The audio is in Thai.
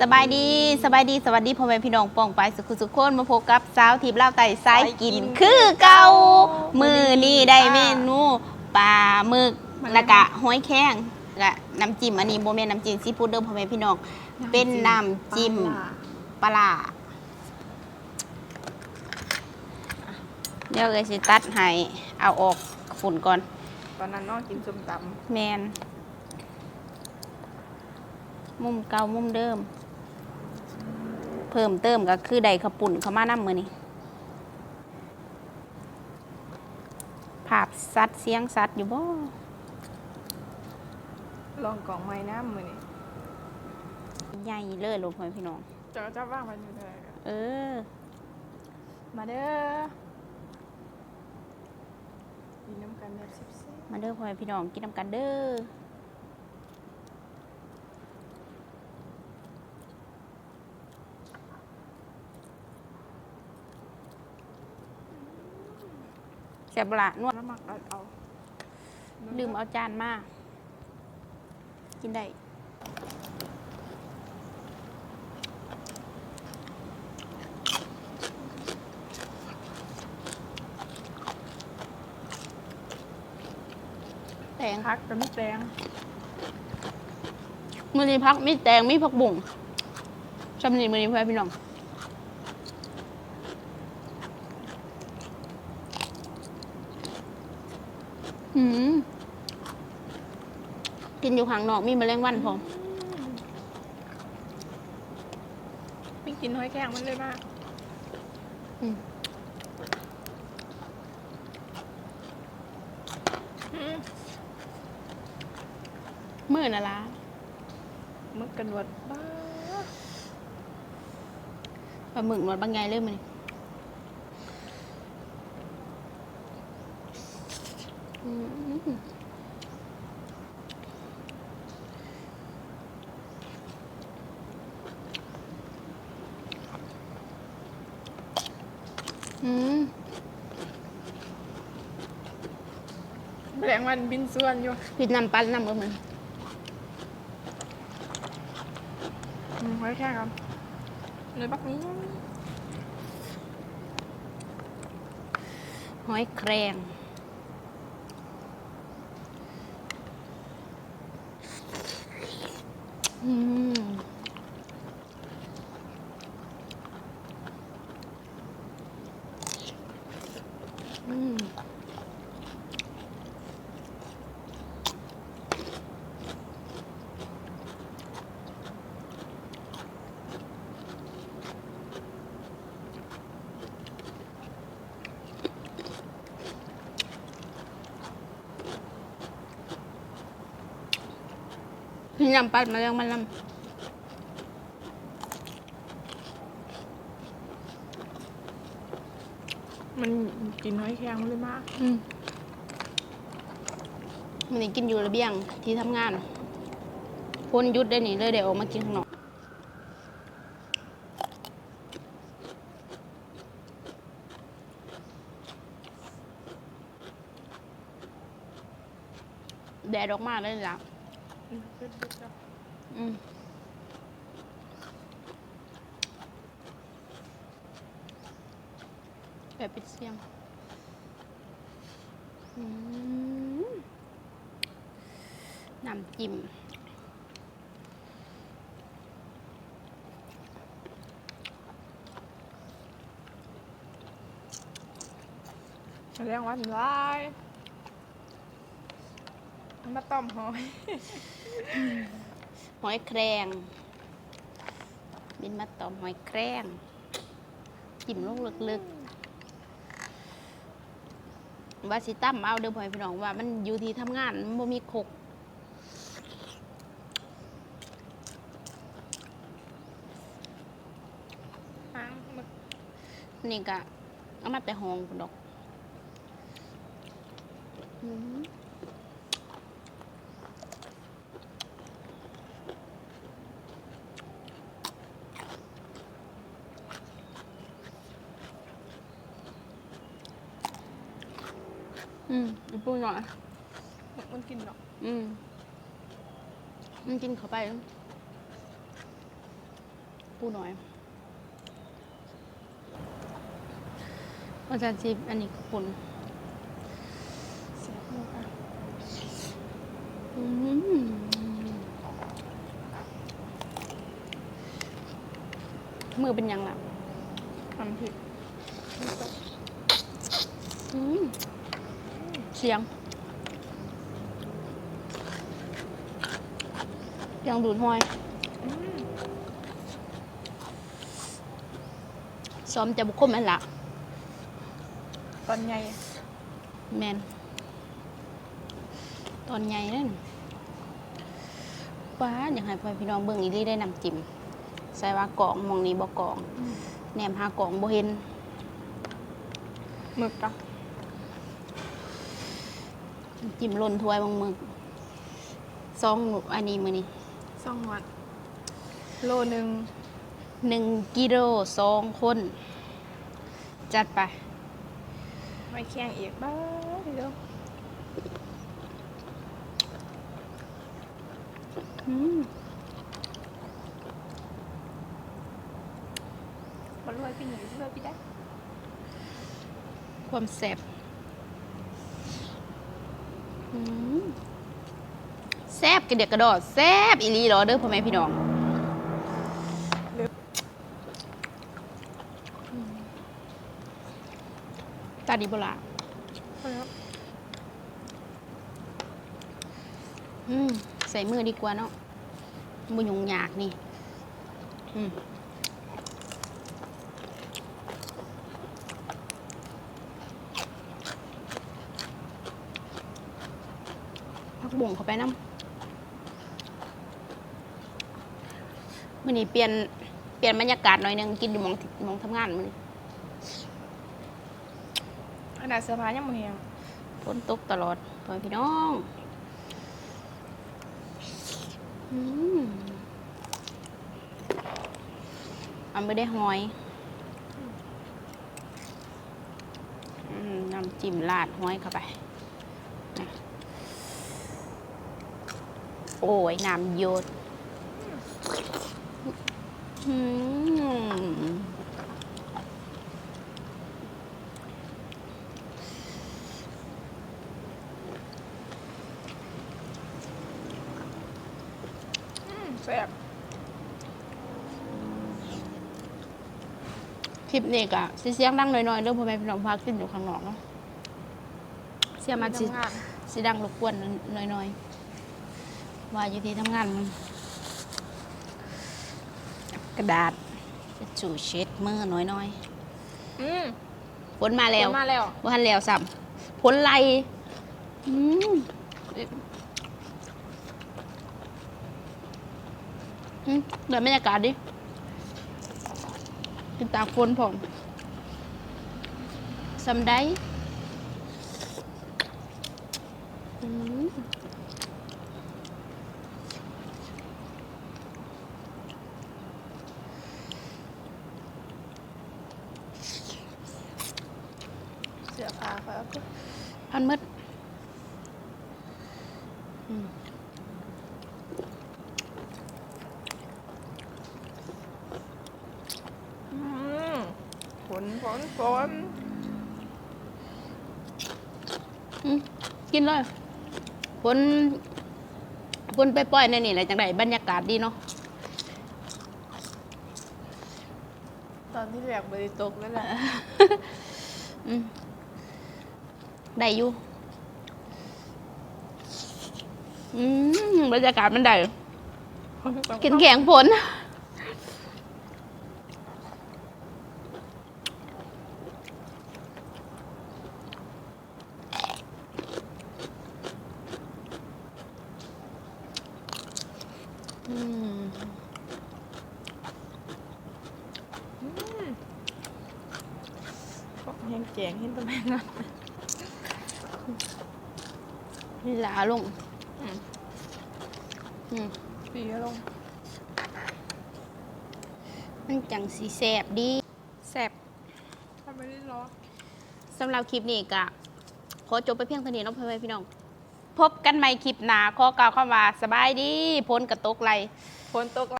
สบายดีสบายดีสวัสดีพ่อแม่พี่น้องป้องไปสุขุสุขคนมาพบกับสาวทิพย์เล่าวไต่สายกิน คือเก่ามือนี่ได้เมนูปลาหมึกแล้วก็ห้อยแข้งและน้ำจิ้มอันนี้โบเมนน้ำจิ้มซีฟู้ดเดิมพ่อแม่พี่น้องเป็นน้ำจิ้มปลาร้าเดี๋ยวเลยสิตัดให้เอาออกฝุ่นก่อน ตอนนั้นน้องกินส้มตแมน มุมเก่ามุมเดิม เพิ่มเติมก็คือใดขาวปุ่นเขามาน้ำมือนี่ภาพสัตว์เสียงสัตว์อยู่บ่ำลองกล่องไม้น้ำมือนี่ใหญ่เลยลูกพ่อแม่พี่น้องเจ้าเจ้าว่างมันอยู่เลยเออ มาเด้อกินน้ำกันแบบซิบซิบมาเด้อพ่อแม่พี่น้องกินน้ำกันเด้อ แซ่บละนวดน้ำหมักเอาเอาลืมเอาจานมากินได้แตงพักกับมิแตงมือนี้พักมีแตงมีผักบุ่งชำนีมือนี้เพื่อนพี่น้อง หืมกินอยู่ข้างนอกมีแมลงวันพร้อมไม่กินห้อยแข้งมันเลยมากอืม อืมมือน่ะละมึกกระนวดบ้า ปลาหมึกหนวดบางไงเลยมันอืมอืม แมลงวันบินส่วนอยู่ผิดน้ำปั้นน้ำเออมันอืมห้อยแข้งครับเลยบักนี้ หอยแครง อืมอืม พี่ยำปัดมายังมันลมันกินห้อยแข้งมันเลยมากำอืมมันนี่กินอยู่ระเบียงที่ทำงานพ้นหยุดได้นี่เลยเดี๋ยวออกมากินข้างนอกแดดออกมาเลยล่ะ อืมเผ็ดๆจ้ะอืมแบบปิดเสียงอื มน้ำจิ้มแมลงวันลายมันมาต้มหอย หอยแครงบินมาตอมหอยแครงจิ้มลงลึกๆว่าสิตั้มเอาเด้อพ่อพี่น้องว่ามันอยู่ที่ทำงานมันบ่มีขกหางมึกนี่ก็เอามาแต่ห้องพุ่นดอก อืม อืมอีกปูหน่อยมึกมันกินหรอกอืมมันกินเข้าไปปูหน่อยอาจารย์จิบอันนี้ขอบคุณเสียบมืออะอืมมือเป็นยังล่ะทำผิดอืมเสียง ยังดูดห้อยอืมซ้อมจะบุคคมอันละตอนใหญ่แมนตอนใหญ่นั่นป้าอยากให้พ่อพี่น้องเบิ่งอีหลี่ได้นำจิ้มใส่ว่ากล่องหมองนี้บ่กล่องแหนมหากล่องบ่เห็นหมึกกับ จิ้มล่นถ้วยบางมึกซองหนูอันนี้มือนี้สองวัดโลหนึ่งหนึ่งกิโลสองคน จัดไป ไม่แข่งอีกบ้าเดี๋ยวอืมมารวยพี่หนุ่ยรวยพี่ได้ ความแซ่บอืม แซ่บกระเดียกกระดอดแซ่บอีหลีเหรอเด้อพ่อแม่พี่น้องอืมตาดีโบละครับอืมใส่มือดีกว่าเนาะบุยุงยากนี่ อืม บุ่งเข้าไปน้ำมื่อนี้เปลี่ยนเปลี่ยนบรรยากาศหน่อยหนึงกินอยู่หมองหมองทำงานมือนี้ขนาดเสื้อผ้ายังมือแหงฝนตกตลอดพ่อแม่พี่น้องอืมอันไม่ได้หอยอืมน้ำจิ้มราดหอยเข้าไปนะ โอ้ยน้ำหยดอืมอืมแซ่บคลิปนี้ก็สิเสียงดังหน่อยๆเรื่องพ่อแม่พี่น้องพาขึ้นอยู่ข้างนอกเนาะเสียงมันสิทำงานสิดังรบกวนหน่อยๆ ว่าอยู่ที่ทำงานมันกระดาษจะจูเช็ดมือน้อยอืมๆผลมาแล้วผมาแล้ว ว่าทันแล้วซ้ำผลไหลอืมอืมเดี๋ยวบรรยากาศดิกินตากฝนผมสำได้อืม เสื้อผ้าเขาก็ พันมืดอืมอืมฝนฝนฝนอืมกินเลยฝนฝนไปปล่อยๆในนี่แหละจังไดบรรยากาศดีเนาะตอนที่แหลกบริตกนั่นแหละอืม ได้อยู่อืมบรรยากาศมันได้กินแข็งฝนอืมก็แห้งแจงเห็นตรงนั้น นะนี่ลาลงอืมอืมปีก็ลง มันจังสีแสบดีแสบทำไม่ได้รอสำหรับคลิปนี้กะขอจบไปเพียงเท่านี้เน้องพ่อแม่พี่น้อง พบกันใหม่คลิปหน้าขอกล่าวคำว่าสบายดีพ้นกระตกไหลฝนตก